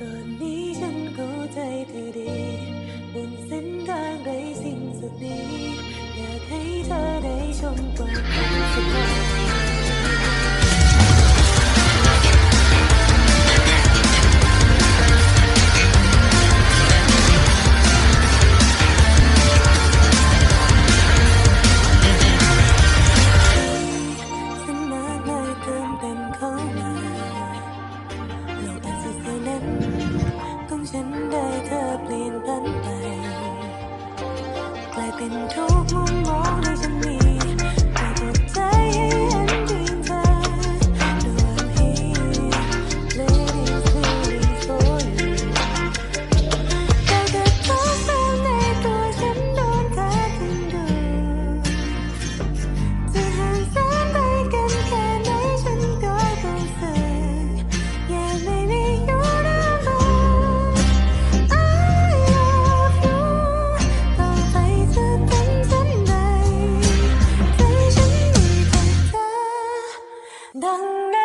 ตอนนี้ฉันก็ใจเธอดี บนเส้นทางไรสิ่งสุดนี้ อยากให้เธอได้ชมความสุข Dang